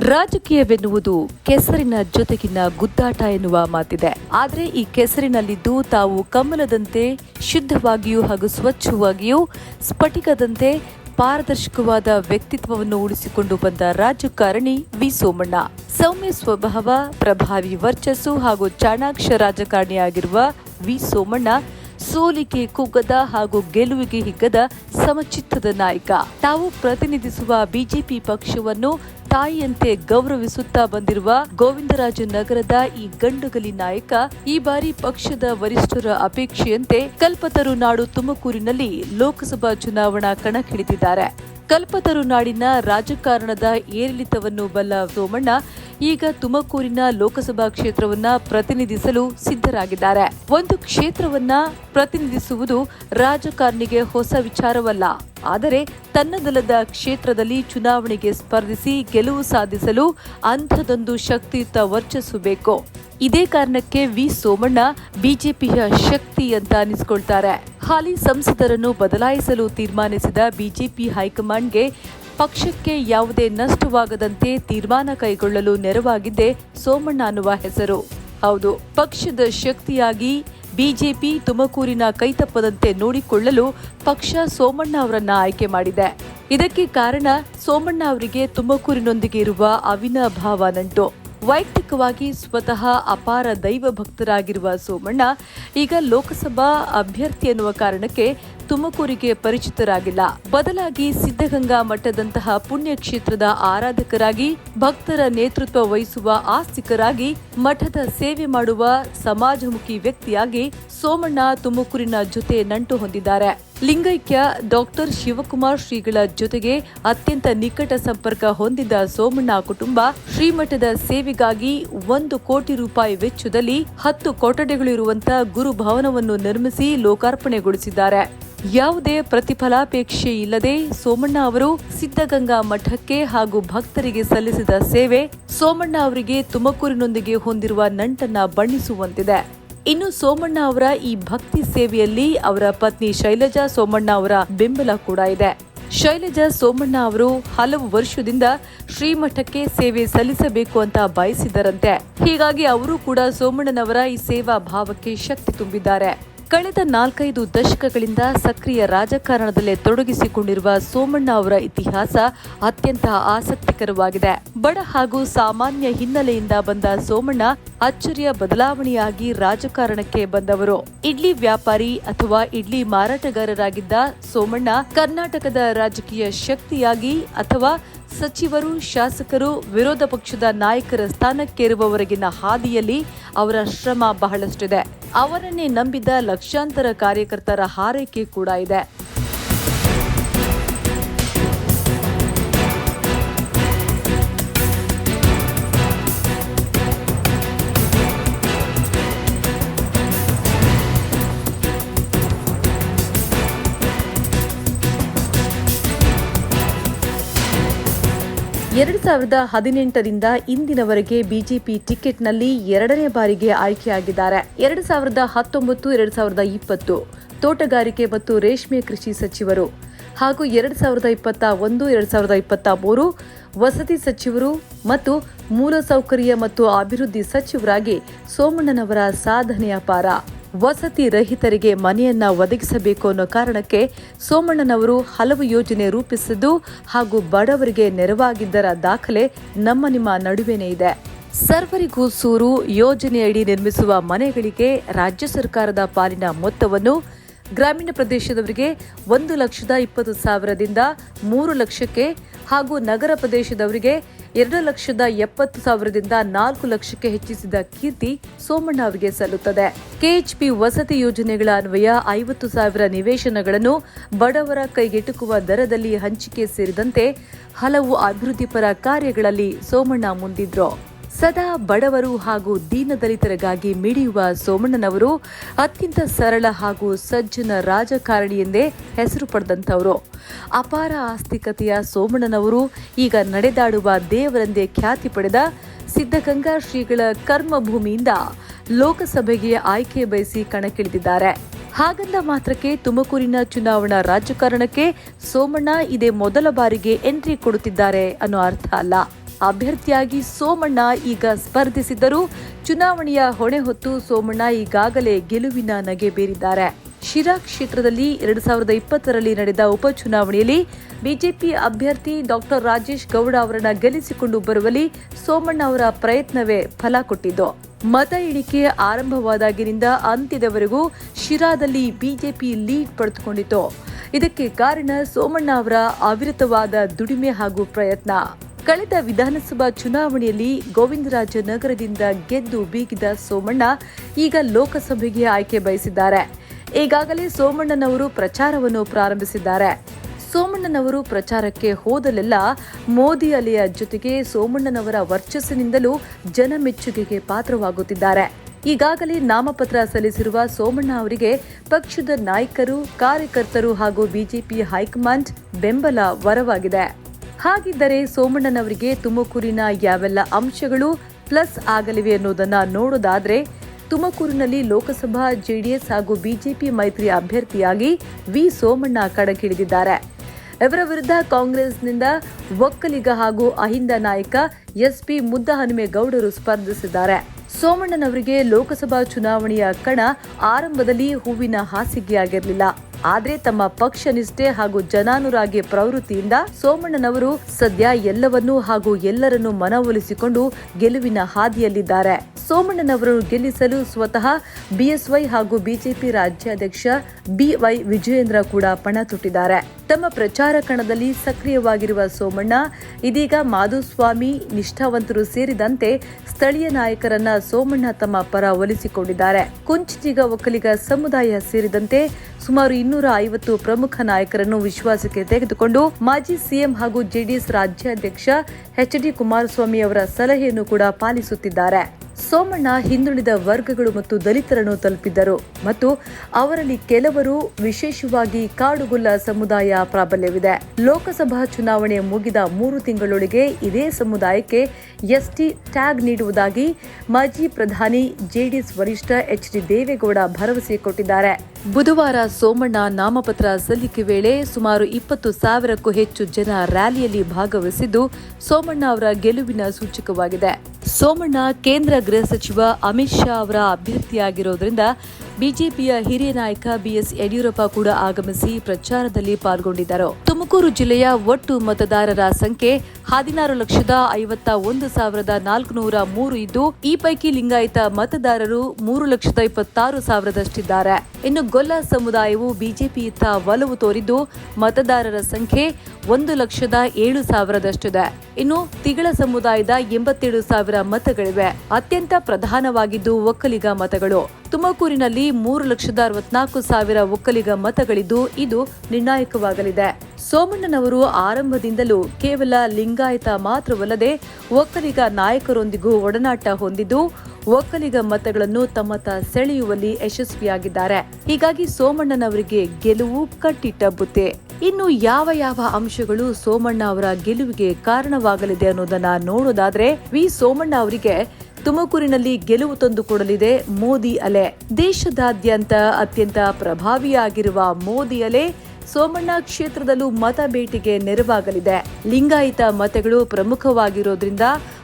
ರಾಜಕೀಯವೆನ್ನುವುದು ಕೆಸರಿನ ಜೊತೆಗಿನ ಗುದ್ದಾಟ ಎನ್ನುವ ಮಾತಿದೆ. ಆದರೆ ಈ ಕೆಸರಿನಲ್ಲಿದ್ದು ತಾವು ಕಮಲದಂತೆ, ಶುದ್ಧವಾಗಿಯೂ ಹಾಗೂ ಸ್ವಚ್ಛವಾಗಿಯೂ, ಸ್ಫಟಿಕದಂತೆ ಪಾರದರ್ಶಕವಾದ ವ್ಯಕ್ತಿತ್ವವನ್ನು ಉಳಿಸಿಕೊಂಡು ಬಂದ ರಾಜಕಾರಣಿ ವಿ. ಸೋಮಣ್ಣ. ಸೌಮ್ಯ ಸ್ವಭಾವ, ಪ್ರಭಾವಿ ವರ್ಚಸ್ಸು ಹಾಗೂ ಚಾಣಾಕ್ಷ ರಾಜಕಾರಣಿಯಾಗಿರುವ ವಿ. ಸೋಮಣ್ಣ ಸೋಲಿಗೆ ಕುಗ್ಗದ ಹಾಗೂ ಗೆಲುವಿಗೆ ಹಿಗ್ಗದ ಸಮಚಿತ್ತದ ನಾಯಕ. ತಾವು ಪ್ರತಿನಿಧಿಸುವ ಬಿಜೆಪಿ ಪಕ್ಷವನ್ನು ತಾಯಿಯಂತೆ ಗೌರವಿಸುತ್ತಾ ಬಂದಿರುವ ಗೋವಿಂದರಾಜ ನಗರದ ಈ ಗಂಡುಗಲಿ ನಾಯಕ, ಈ ಬಾರಿ ಪಕ್ಷದ ವರಿಷ್ಠರ ಅಪೇಕ್ಷೆಯಂತೆ ಕಲ್ಪತರು ನಾಡು ತುಮಕೂರಿನಲ್ಲಿ ಲೋಕಸಭಾ ಚುನಾವಣಾ ಕಣಕ್ಕಿಳಿದಿದ್ದಾರೆ. ಕಲ್ಪತರು ನಾಡಿನ ರಾಜಕಾರಣದ ಏರಿಳಿತವನ್ನು ಬಲ್ಲ ಸೋಮಣ್ಣ ಈಗ ತುಮಕೂರಿನ ಲೋಕಸಭಾ ಕ್ಷೇತ್ರವನ್ನ ಪ್ರತಿನಿಧಿಸಲು ಸಿದ್ಧರಾಗಿದ್ದಾರೆ. ಒಂದು ಕ್ಷೇತ್ರವನ್ನ ಪ್ರತಿನಿಧಿಸುವುದು ರಾಜಕಾರಣಿಗೆ ಹೊಸ ವಿಚಾರವಲ್ಲ. ಆದರೆ ತನ್ನದಲ್ಲದ ಕ್ಷೇತ್ರದಲ್ಲಿ ಚುನಾವಣೆಗೆ ಸ್ಪರ್ಧಿಸಿ ಗೆಲುವು ಸಾಧಿಸಲು ಅಂಥದೊಂದು ಶಕ್ತಿಯುತ ವರ್ಚಸ್ಸು ಬೇಕು. ಇದೇ ಕಾರಣಕ್ಕೆ ವಿ ಸೋಮಣ್ಣ ಬಿಜೆಪಿಯ ಶಕ್ತಿ ಅಂತ ಅನಿಸ್ಕೊಳ್ತಾರೆ. ಹಾಲಿ ಸಂಸದರನ್ನು ಬದಲಾಯಿಸಲು ತೀರ್ಮಾನಿಸಿದ ಬಿಜೆಪಿ ಹೈಕಮಾಂಡ್ಗೆ ಪಕ್ಷಕ್ಕೆ ಯಾವುದೇ ನಷ್ಟವಾಗದಂತೆ ತೀರ್ಮಾನ ಕೈಗೊಳ್ಳಲು ನೆರವಾಗಿದ್ದೆ ಸೋಮಣ್ಣ ಅನ್ನುವ ಹೆಸರು. ಹೌದು, ಪಕ್ಷದ ಶಕ್ತಿಯಾಗಿ ಬಿಜೆಪಿ ತುಮಕೂರಿನ ಕೈತಪ್ಪದಂತೆ ನೋಡಿಕೊಳ್ಳಲು ಪಕ್ಷ ಸೋಮಣ್ಣ ಅವರನ್ನ ಆಯ್ಕೆ ಮಾಡಿದೆ. ಇದಕ್ಕೆ ಕಾರಣ ಸೋಮಣ್ಣ ಅವರಿಗೆ ತುಮಕೂರಿನೊಂದಿಗೆ ಇರುವ ಅವಿನಾಭಾವ ನಂಟು. ವೈಯಕ್ತಿಕವಾಗಿ ಸ್ವತಃ ಅಪಾರ ದೈವ ಭಕ್ತರಾಗಿರುವ ಸೋಮಣ್ಣ ಈಗ ಲೋಕಸಭಾ ಅಭ್ಯರ್ಥಿ ಎನ್ನುವ ಕಾರಣಕ್ಕೆ ತುಮಕೂರಿಗೆ ಪರಿಚಿತರಾಗಿಲ್ಲ. ಬದಲಾಗಿ ಸಿದ್ಧಗಂಗಾ ಮಠದಂತಹ ಪುಣ್ಯಕ್ಷೇತ್ರದ ಆರಾಧಕರಾಗಿ, ಭಕ್ತರ ನೇತೃತ್ವ ವಹಿಸುವ ಆಸ್ತಿಕರಾಗಿ, ಮಠದ ಸೇವೆ ಮಾಡುವ ಸಮಾಜಮುಖಿ ವ್ಯಕ್ತಿಯಾಗಿ ಸೋಮಣ್ಣ ತುಮಕೂರಿನ ಜೊತೆ ನಂಟು ಹೊಂದಿದ್ದಾರೆ. ಲಿಂಗೈಕ್ಯ ಡಾಕ್ಟರ್ ಶಿವಕುಮಾರ್ ಶ್ರೀಗಳ ಜೊತೆಗೆ ಅತ್ಯಂತ ನಿಕಟ ಸಂಪರ್ಕ ಹೊಂದಿದ್ದ ಸೋಮಣ್ಣ ಕುಟುಂಬ ಶ್ರೀಮಠದ ಸೇವೆಗಾಗಿ ಒಂದು ಕೋಟಿ ರೂಪಾಯಿ ವೆಚ್ಚದಲ್ಲಿ ಹತ್ತು ಕೊಠಡಿಗಳಿರುವಂತಹ ಗುರುಭವನವನ್ನು ನಿರ್ಮಿಸಿ ಲೋಕಾರ್ಪಣೆಗೊಳಿಸಿದ್ದಾರೆ. ಯಾವುದೇ ಪ್ರತಿಫಲಾಪೇಕ್ಷೆ ಇಲ್ಲದೆ ಸೋಮಣ್ಣ ಅವರು ಸಿದ್ಧಗಂಗಾ ಮಠಕ್ಕೆ ಹಾಗೂ ಭಕ್ತರಿಗೆ ಸಲ್ಲಿಸಿದ ಸೇವೆ ಸೋಮಣ್ಣ ಅವರಿಗೆ ತುಮಕೂರಿನೊಂದಿಗೆ ಹೊಂದಿರುವ ನಂಟನ್ನ ಬಣ್ಣಿಸುವಂತಿದೆ. ಇನ್ನು ಸೋಮಣ್ಣ ಅವರ ಈ ಭಕ್ತಿ ಸೇವೆಯಲ್ಲಿ ಅವರ ಪತ್ನಿ ಶೈಲಜಾ ಸೋಮಣ್ಣ ಅವರ ಬೆಂಬಲ ಕೂಡ ಇದೆ. ಶೈಲಜಾ ಸೋಮಣ್ಣ ಅವರು ಹಲವು ವರ್ಷದಿಂದ ಶ್ರೀಮಠಕ್ಕೆ ಸೇವೆ ಸಲ್ಲಿಸಬೇಕು ಅಂತ ಬಯಸಿದ್ದರಂತೆ ಹೀಗಾಗಿ ಅವರು ಕೂಡ ಸೋಮಣ್ಣನವರ ಈ ಸೇವಾ ಭಾವಕ್ಕೆ ಶಕ್ತಿ ತುಂಬಿದ್ದಾರೆ. ಕಳೆದ ನಾಲ್ಕೈದು ದಶಕಗಳಿಂದ ಸಕ್ರಿಯ ರಾಜಕಾರಣದಲ್ಲೇ ತೊಡಗಿಸಿಕೊಂಡಿರುವ ಸೋಮಣ್ಣ ಅವರ ಇತಿಹಾಸ ಅತ್ಯಂತ ಆಸಕ್ತಿಕರವಾಗಿದೆ. ಬಡ ಹಾಗೂ ಸಾಮಾನ್ಯ ಹಿನ್ನೆಲೆಯಿಂದ ಬಂದ ಸೋಮಣ್ಣ ಅಚ್ಚರಿಯ ಬದಲಾವಣೆಯಾಗಿ ರಾಜಕಾರಣಕ್ಕೆ ಬಂದವರು. ಇಡ್ಲಿ ವ್ಯಾಪಾರಿ ಅಥವಾ ಇಡ್ಲಿ ಮಾರಾಟಗಾರರಾಗಿದ್ದ ಸೋಮಣ್ಣ ಕರ್ನಾಟಕದ ರಾಜಕೀಯ ಶಕ್ತಿಯಾಗಿ ಅಥವಾ ಸಚಿವರು, ಶಾಸಕರು, ವಿರೋಧ ಪಕ್ಷದ ನಾಯಕರ ಸ್ಥಾನಕ್ಕೇರುವವರೆಗಿನ ಹಾದಿಯಲ್ಲಿ ಅವರ ಶ್ರಮ ಬಹಳಷ್ಟಿದೆ. ಅವರನ್ನೇ ನಂಬಿದ ಲಕ್ಷಾಂತರ ಕಾರ್ಯಕರ್ತರ ಹಾರೈಕೆ ಕೂಡ ಇದೆ. ಎರಡು ಸಾವಿರದ ಹದಿನೆಂಟರಿಂದ ಇಂದಿನವರೆಗೆ ಬಿಜೆಪಿ ಟಿಕೆಟ್ನಲ್ಲಿ ಎರಡನೇ ಬಾರಿಗೆ ಆಯ್ಕೆಯಾಗಿದ್ದಾರೆ. ಎರಡು ಸಾವಿರದ ಹತ್ತೊಂಬತ್ತು, ಎರಡು ಸಾವಿರದ ಇಪ್ಪತ್ತು. ತೋಟಗಾರಿಕೆ ಮತ್ತು ರೇಷ್ಮೆ ಕೃಷಿ ಸಚಿವರು ಹಾಗೂ ಎರಡು ಸಾವಿರದ ಇಪ್ಪತ್ತ ಒಂದು, ಎರಡು ಸಾವಿರದ ಇಪ್ಪತ್ತ ಮೂರು ವಸತಿ ಸಚಿವರು ಮತ್ತು ಮೂಲಸೌಕರ್ಯ ಮತ್ತು ಅಭಿವೃದ್ಧಿ ಸಚಿವರಾಗಿ ಸೋಮಣ್ಣನವರ ಸಾಧನೆಯ ಅಪಾರ ವಸತಿ ರಹಿತರಿಗೆ ಮನೆಯನ್ನ ಒದಗಿಸಬೇಕು ಅನ್ನೋ ಕಾರಣಕ್ಕೆ ಸೋಮಣ್ಣನವರು ಹಲವು ಯೋಜನೆ ರೂಪಿಸಿದ್ದು ಹಾಗೂ ಬಡವರಿಗೆ ನೆರವಾಗಿದ್ದರ ದಾಖಲೆ ನಮ್ಮ ನಿಮ್ಮ ನಡುವೆನೇ ಇದೆ. ಸರ್ವರಿಗೂ ಸೂರು ಯೋಜನೆಯಡಿ ನಿರ್ಮಿಸುವ ಮನೆಗಳಿಗೆ ರಾಜ್ಯ ಸರ್ಕಾರದ ಪಾಲಿನ ಮೊತ್ತವನ್ನು ಗ್ರಾಮೀಣ ಪ್ರದೇಶದವರಿಗೆ ಒಂದು ಲಕ್ಷದ ಇಪ್ಪತ್ತು ಸಾವಿರದಿಂದ ಮೂರು ಲಕ್ಷಕ್ಕೆ ಹಾಗೂ ನಗರ ಪ್ರದೇಶದವರಿಗೆ ಎರಡು ಲಕ್ಷದ ಎಪ್ಪತ್ತು ಸಾವಿರದಿಂದ ನಾಲ್ಕು ಲಕ್ಷಕ್ಕೆ ಹೆಚ್ಚಿಸಿದ ಕೀರ್ತಿ ಸೋಮಣ್ಣ ಅವರಿಗೆ ಸಲ್ಲುತ್ತದೆ. ಕೆಎಚ್ಪಿ ವಸತಿ ಯೋಜನೆಗಳ ಅನ್ವಯ ಐವತ್ತು ಸಾವಿರ ನಿವೇಶನಗಳನ್ನು ಬಡವರ ಕೈಗೆಟುಕುವ ದರದಲ್ಲಿ ಹಂಚಿಕೆ ಸೇರಿದಂತೆ ಹಲವು ಅಭಿವೃದ್ಧಿಪರ ಕಾರ್ಯಗಳಲ್ಲಿ ಸೋಮಣ್ಣ ಮುಂದಿದ್ರು. ಸದಾ ಬಡವರು ಹಾಗೂ ದೀನದಲಿತರಿಗಾಗಿ ಮಿಡಿಯುವ ಸೋಮಣ್ಣನವರು ಅತ್ಯಂತ ಸರಳ ಹಾಗೂ ಸಜ್ಜನ ರಾಜಕಾರಣಿ ಎಂದೇ ಹೆಸರು ಪಡೆದಂಥವರು. ಅಪಾರ ಆಸ್ತಿಕತೆಯ ಸೋಮಣ್ಣನವರು ಈಗ ನಡೆದಾಡುವ ದೇವರೆಂದೇ ಖ್ಯಾತಿ ಪಡೆದ ಸಿದ್ಧಗಂಗಾ ಶ್ರೀಗಳ ಕರ್ಮಭೂಮಿಯಿಂದ ಲೋಕಸಭೆಗೆ ಆಯ್ಕೆ ಬಯಸಿ ಕಣಕ್ಕಿಳಿದಿದ್ದಾರೆ. ಹಾಗಂದ ಮಾತ್ರಕ್ಕೆ ತುಮಕೂರಿನ ಚುನಾವಣಾ ರಾಜಕಾರಣಕ್ಕೆ ಸೋಮಣ್ಣ ಇದೇ ಮೊದಲ ಬಾರಿಗೆ ಎಂಟ್ರಿ ಕೊಡುತ್ತಿದ್ದಾರೆ ಅನ್ನೋ ಅರ್ಥ ಅಲ್ಲ. ಅಭ್ಯರ್ಥಿಯಾಗಿ ಸೋಮಣ್ಣ ಈಗ ಸ್ಪರ್ಧಿಸಿದ್ದರು ಚುನಾವಣೆಯ ಹೊಣೆ ಹೊತ್ತು ಸೋಮಣ್ಣ ಈಗಾಗಲೇ ಗೆಲುವಿನ ನಗೆ ಬೀರಿದ್ದಾರೆ. ಶಿರಾ ಕ್ಷೇತ್ರದಲ್ಲಿ ಎರಡು ಸಾವಿರದ ಇಪ್ಪತ್ತರಲ್ಲಿ ನಡೆದ ಉಪಚುನಾವಣೆಯಲ್ಲಿ ಬಿಜೆಪಿ ಅಭ್ಯರ್ಥಿ ಡಾಕ್ಟರ್ ರಾಜೇಶ್ ಗೌಡ ಅವರನ್ನ ಗೆಲ್ಲಿಸಿಕೊಂಡು ಬರುವಲ್ಲಿ ಸೋಮಣ್ಣ ಅವರ ಪ್ರಯತ್ನವೇ ಫಲ ಕೊಟ್ಟಿದ್ದು. ಮತ ಎಣಿಕೆ ಆರಂಭವಾದಾಗಿನಿಂದ ಅಂತ್ಯದವರೆಗೂ ಶಿರಾದಲ್ಲಿ ಬಿಜೆಪಿ ಲೀಡ್ ಪಡೆದುಕೊಂಡಿತು ಇದಕ್ಕೆ ಕಾರಣ ಸೋಮಣ್ಣ ಅವರ ಅವಿರತವಾದ ದುಡಿಮೆ ಹಾಗೂ ಪ್ರಯತ್ನ. ಕಳೆದ ವಿಧಾನಸಭಾ ಚುನಾವಣೆಯಲ್ಲಿ ಗೋವಿಂದರಾಜ ನಗರದಿಂದ ಗೆದ್ದು ಬೀಗಿದ ಸೋಮಣ್ಣ ಈಗ ಲೋಕಸಭೆಗೆ ಆಯ್ಕೆ ಬಯಸಿದ್ದಾರೆ. ಈಗಾಗಲೇ ಸೋಮಣ್ಣನವರು ಪ್ರಚಾರವನ್ನು ಪ್ರಾರಂಭಿಸಿದ್ದಾರೆ. ಸೋಮಣ್ಣನವರು ಪ್ರಚಾರಕ್ಕೆ ಹೋದಲೆಲ್ಲ ಮೋದಿ ಅಲೆಯ ಜೊತೆಗೆ ಸೋಮಣ್ಣನವರ ವರ್ಚಸ್ಸಿನಿಂದಲೂ ಜನಮೆಚ್ಚುಗೆಗೆ ಪಾತ್ರವಾಗುತ್ತಿದ್ದಾರೆ. ಈಗಾಗಲೇ ನಾಮಪತ್ರ ಸಲ್ಲಿಸಿರುವ ಸೋಮಣ್ಣ ಅವರಿಗೆ ಪಕ್ಷದ ನಾಯಕರು, ಕಾರ್ಯಕರ್ತರು ಹಾಗೂ ಬಿಜೆಪಿ ಹೈಕಮಾಂಡ್ ಬೆಂಬಲ ವರವಾಗಿದೆ. ಹಾಗಿದ್ದರೆ ಸೋಮಣ್ಣನವರಿಗೆ ತುಮಕೂರಿನ ಯಾವೆಲ್ಲ ಅಂಶಗಳು ಪ್ಲಸ್ ಆಗಲಿವೆ ಅನ್ನೋದನ್ನು ನೋಡೋದಾದರೆ, ತುಮಕೂರಿನಲ್ಲಿ ಲೋಕಸಭಾ ಜೆಡಿಎಸ್ ಹಾಗೂ ಬಿಜೆಪಿ ಮೈತ್ರಿ ಅಭ್ಯರ್ಥಿಯಾಗಿ ವಿ ಸೋಮಣ್ಣ ಕಣಕ್ಕಿಳಿದಿದ್ದಾರೆ. ಇವರ ವಿರುದ್ಧ ಕಾಂಗ್ರೆಸ್ನಿಂದ ಒಕ್ಕಲಿಗ ಹಾಗೂ ಅಹಿಂದ ನಾಯಕ ಎಸ್ಪಿ ಮುದ್ದಹನುಮೇಗೌಡರು ಸ್ಪರ್ಧಿಸಿದ್ದಾರೆ. ಸೋಮಣ್ಣನವರಿಗೆ ಲೋಕಸಭಾ ಚುನಾವಣೆಯ ಕಣ ಆರಂಭದಲ್ಲಿ ಹೂವಿನ ಹಾಸಿಗೆಯಾಗಿರಲಿಲ್ಲ. ಆದ್ರೆ ತಮ್ಮ ಪಕ್ಷ ನಿಷ್ಠೆ ಹಾಗೂ ಜನಾನುರಾಗಿ ಪ್ರವೃತ್ತಿಯಿಂದ ಸೋಮಣ್ಣನವರು ಸದ್ಯ ಎಲ್ಲವನ್ನೂ ಹಾಗೂ ಎಲ್ಲರನ್ನೂ ಮನವೊಲಿಸಿಕೊಂಡು ಗೆಲುವಿನ ಹಾದಿಯಲ್ಲಿದ್ದಾರೆ. ಸೋಮಣ್ಣನವರನ್ನು ಗೆಲ್ಲಿಸಲು ಸ್ವತಃ ಬಿಎಸ್ವೈ ಹಾಗೂ ಬಿಜೆಪಿ ರಾಜ್ಯಾಧ್ಯಕ್ಷ ಬಿವೈ ವಿಜಯೇಂದ್ರ ಕೂಡ ಪಣ ತೊಟ್ಟಿದ್ದಾರೆ. ತಮ್ಮ ಪ್ರಚಾರ ಕಣದಲ್ಲಿ ಸಕ್ರಿಯವಾಗಿರುವ ಸೋಮಣ್ಣ, ಇದೀಗ ಮಾಧುಸ್ವಾಮಿ, ನಿಷ್ಠಾವಂತರು ಸೇರಿದಂತೆ ಸ್ಥಳೀಯ ನಾಯಕರನ್ನ ಸೋಮಣ್ಣ ತಮ್ಮ ಪರ ಒಲಿಸಿಕೊಂಡಿದ್ದಾರೆ. ಕುಂಚಿಗ ಒಕ್ಕಲಿಗ ಸಮುದಾಯ ಸೇರಿದಂತೆ ಸುಮಾರು ಇನ್ನೂರ ಐವತ್ತು ಪ್ರಮುಖ ನಾಯಕರನ್ನು ವಿಶ್ವಾಸಕ್ಕೆ ತೆಗೆದುಕೊಂಡು ಮಾಜಿ ಸಿಎಂ ಹಾಗೂ ಜೆಡಿಎಸ್ ರಾಜ್ಯಾಧ್ಯಕ್ಷ ಎಚ್ ಡಿ ಕುಮಾರಸ್ವಾಮಿ ಅವರ ಸಲಹೆಯನ್ನು ಕೂಡ ಪಾಲಿಸುತ್ತಿದ್ದಾರೆ. ಸೋಮಣ್ಣ ಹಿಂದುಳಿದ ವರ್ಗಗಳು ಮತ್ತು ದಲಿತರನ್ನು ತಲುಪಿದ್ದರು ಮತ್ತು ಅವರಲ್ಲಿ ಕೆಲವರು ವಿಶೇಷವಾಗಿ ಕಾಡುಗುಲ್ಲ ಸಮುದಾಯ ಪ್ರಾಬಲ್ಯವಿದೆ. ಲೋಕಸಭಾ ಚುನಾವಣೆ ಮುಗಿದ ಮೂರು ತಿಂಗಳೊಳಗೆ ಇದೇ ಸಮುದಾಯಕ್ಕೆ ಎಸ್ಟಿ ಟ್ಯಾಗ್ ನೀಡುವುದಾಗಿ ಮಾಜಿ ಪ್ರಧಾನಿ ಜೆಡಿಎಸ್ ವರಿಷ್ಠ ಎಚ್ ಡಿ ದೇವೇಗೌಡ ಭರವಸೆ ಕೊಟ್ಟಿದ್ದಾರೆ. ಬುಧವಾರ ಸೋಮಣ್ಣ ನಾಮಪತ್ರ ಸಲ್ಲಿಕೆ ವೇಳೆ ಸುಮಾರು ಇಪ್ಪತ್ತು ಸಾವಿರಕ್ಕೂ ಹೆಚ್ಚು ಜನ ರ್ಯಾಲಿಯಲ್ಲಿ ಭಾಗವಹಿಸಿದ್ದು ಸೋಮಣ್ಣ ಅವರ ಗೆಲುವಿನ ಸೂಚಕವಾಗಿದೆ. ಸೋಮಣ್ಣ ಕೇಂದ್ರ ಗೃಹ ಸಚಿವ ಅಮಿತ್ ಶಾ ಅವರ ಅಭ್ಯರ್ಥಿಯಾಗಿರೋದ್ರಿಂದ ಬಿಜೆಪಿಯ ಹಿರಿಯ ನಾಯಕ ಬಿಎಸ್ ಯಡಿಯೂರಪ್ಪ ಕೂಡ ಆಗಮಿಸಿ ಪ್ರಚಾರದಲ್ಲಿ ಪಾಲ್ಗೊಂಡಿದ್ದರು. ತುಮಕೂರು ಜಿಲ್ಲೆಯ ಒಟ್ಟು ಮತದಾರರ ಸಂಖ್ಯೆ ಹದಿನಾರು ಲಕ್ಷದ ಐವತ್ತ ಒಂದು ಸಾವಿರದ ನಾಲ್ಕುನೂರ ಮೂರು ಇದ್ದು, ಈ ಪೈಕಿ ಲಿಂಗಾಯತ ಮತದಾರರು ಮೂರು ಲಕ್ಷದ ಇಪ್ಪತ್ತಾರು ಸಾವಿರದಷ್ಟಿದ್ದಾರೆ. ಇನ್ನು ಗೊಲ್ಲ ಸಮುದಾಯವು ಬಿಜೆಪಿಯತ್ತ ಒಲವು ತೋರಿದ್ದು, ಮತದಾರರ ಸಂಖ್ಯೆ ಒಂದು ಲಕ್ಷದ ಏಳು ಸಾವಿರದಷ್ಟಿದೆ. ಇನ್ನು ತಿಗಳ ಸಮುದಾಯದ ಎಂಬತ್ತೇಳು ಸಾವಿರ ಮತಗಳಿವೆ. ಅತ್ಯಂತ ಪ್ರಧಾನವಾಗಿದ್ದು ಒಕ್ಕಲಿಗ ಮತಗಳು. ತುಮಕೂರಿನಲ್ಲಿ ಮೂರು ಲಕ್ಷದ ಅರವತ್ನಾಲ್ಕು ಸಾವಿರ ಒಕ್ಕಲಿಗ ಮತಗಳಿದ್ದು ಇದು ನಿರ್ಣಾಯಕವಾಗಲಿದೆ. ಸೋಮಣ್ಣನವರು ಆರಂಭದಿಂದಲೂ ಕೇವಲ ಲಿಂಗಾಯತ ಮಾತ್ರವಲ್ಲದೆ ಒಕ್ಕಲಿಗ ನಾಯಕರೊಂದಿಗೂ ಒಡನಾಟ ಹೊಂದಿದ್ದು ಒಕ್ಕಲಿಗ ಮತಗಳನ್ನು ತಮ್ಮತ್ತ ಸೆಳೆಯುವಲ್ಲಿ ಯಶಸ್ವಿಯಾಗಿದ್ದಾರೆ. ಹೀಗಾಗಿ ಸೋಮಣ್ಣನವರಿಗೆ ಗೆಲುವು ಕಟ್ಟಿಟ್ಟ ಬುತ್ತೆ ಇನ್ನು ಯಾವ ಯಾವ ಅಂಶಗಳು ಸೋಮಣ್ಣ ಅವರ ಗೆಲುವಿಗೆ ಕಾರಣವಾಗಲಿದೆ ಅನ್ನೋದನ್ನ ನೋಡೋದಾದ್ರೆ ವಿ ಸೋಮಣ್ಣ ಅವರಿಗೆ ತುಮಕೂರಿನಲ್ಲಿ ಗೆಲುವು ತಂದುಕೊಡಲಿದೆ ಮೋದಿ ಅಲೆ. ದೇಶದಾದ್ಯಂತ ಅತ್ಯಂತ ಪ್ರಭಾವಿಯಾಗಿರುವ ಮೋದಿ ಅಲೆ ಸೋಮಣ್ಣ ಕ್ಷೇತ್ರದಲ್ಲೂ ಮತ ಭೇಟಿಗೆ ನೆರವಾಗಲಿದೆ. ಲಿಂಗಾಯತ ಮತಗಳು ಪ್ರಮುಖವಾಗಿರೋದ್ರಿಂದ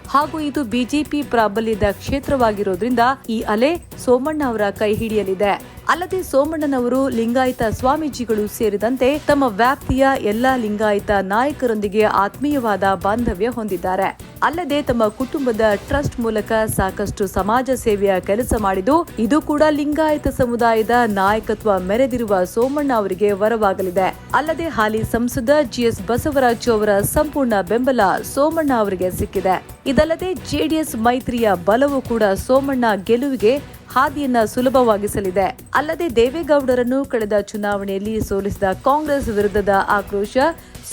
ಹಾಗೂ ಇದು ಬಿಜೆಪಿ ಪ್ರಾಬಲ್ಯದ ಕ್ಷೇತ್ರವಾಗಿರೋದ್ರಿಂದ ಈ ಅಲೆ ಸೋಮಣ್ಣ ಅವರ ಕೈ ಹಿಡಿಯಲಿದೆ. ಅಲ್ಲದೆ ಸೋಮಣ್ಣನವರು ಲಿಂಗಾಯತ ಸ್ವಾಮೀಜಿಗಳು ಸೇರಿದಂತೆ ತಮ್ಮ ವ್ಯಾಪ್ತಿಯ ಎಲ್ಲಾ ಲಿಂಗಾಯತ ನಾಯಕರೊಂದಿಗೆ ಆತ್ಮೀಯವಾದ ಬಾಂಧವ್ಯ ಹೊಂದಿದ್ದಾರೆ. ಅಲ್ಲದೆ ತಮ್ಮ ಕುಟುಂಬದ ಟ್ರಸ್ಟ್ ಮೂಲಕ ಸಾಕಷ್ಟು ಸಮಾಜ ಸೇವೆಯ ಕೆಲಸ ಮಾಡಿದ್ದು, ಇದು ಕೂಡ ಲಿಂಗಾಯತ ಸಮುದಾಯದ ನಾಯಕತ್ವ ಮೆರೆದಿರುವ ಸೋಮಣ್ಣ ಅವರಿಗೆ ವರವಾಗಲಿದೆ. ಅಲ್ಲದೆ ಹಾಲಿ ಸಂಸದ ಜಿಎಸ್ ಬಸವರಾಜ್ ಅವರ ಸಂಪೂರ್ಣ ಬೆಂಬಲ ಸೋಮಣ್ಣ ಅವರಿಗೆ ಸಿಕ್ಕಿದೆ. ಇದಲ್ಲದೆ ಜೆಡಿಎಸ್ ಮೈತ್ರಿಯ ಬಲವು ಕೂಡ ಸೋಮಣ್ಣ ಗೆಲುವಿಗೆ ಹಾದಿಯನ್ನ ಸುಲಭವಾಗಿಸಲಿದೆ. ಅಲ್ಲದೆ ದೇವೇಗೌಡರನ್ನು ಕಳೆದ ಚುನಾವಣೆಯಲ್ಲಿ ಸೋಲಿಸಿದ ಕಾಂಗ್ರೆಸ್ ವಿರುದ್ಧದ ಆಕ್ರೋಶ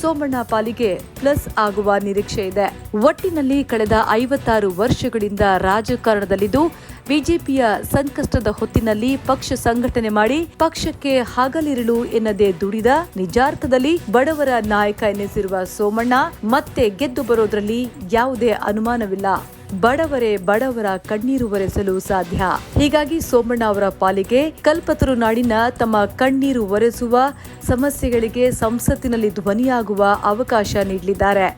ಸೋಮಣ್ಣ ಪಾಲಿಗೆ ಪ್ಲಸ್ ಆಗುವ ನಿರೀಕ್ಷೆ ಇದೆ. ಒಟ್ಟಿನಲ್ಲಿ ಕಳೆದ ಐವತ್ತಾರು ವರ್ಷಗಳಿಂದ ರಾಜಕಾರಣದಲ್ಲಿದ್ದು ಬಿಜೆಪಿಯ ಸಂಕಷ್ಟದ ಹೊತ್ತಿನಲ್ಲಿ ಪಕ್ಷ ಸಂಘಟನೆ ಮಾಡಿ ಪಕ್ಷಕ್ಕೆ ಹಗಲಿರುಳು ಎನ್ನದೇ ದುಡಿದ ನಿಜಾರ್ಥದಲ್ಲಿ ಬಡವರ ನಾಯಕ ಎನಿಸಿರುವ ಸೋಮಣ್ಣ ಮತ್ತೆ ಗೆದ್ದು ಬರೋದ್ರಲ್ಲಿ ಯಾವುದೇ ಅನುಮಾನವಿಲ್ಲ. ಬಡವರೇ ಬಡವರ ಕಣ್ಣೀರು ಒರೆಸಲು ಸಾಧ್ಯ. ಹೀಗಾಗಿ ಸೋಮಣ್ಣ ಅವರ ಪಾಲಿಗೆ ಕಲ್ಪತರು ನಾಡಿನ ತಮ್ಮ ಕಣ್ಣೀರು ಒರೆಸುವ ಸಮಸ್ಯೆಗಳಿಗೆ ಸಂಸತ್ತಿನಲ್ಲಿ ಧ್ವನಿಯಾಗುವ ಅವಕಾಶ ನೀಡಲಿದ್ದಾರೆ.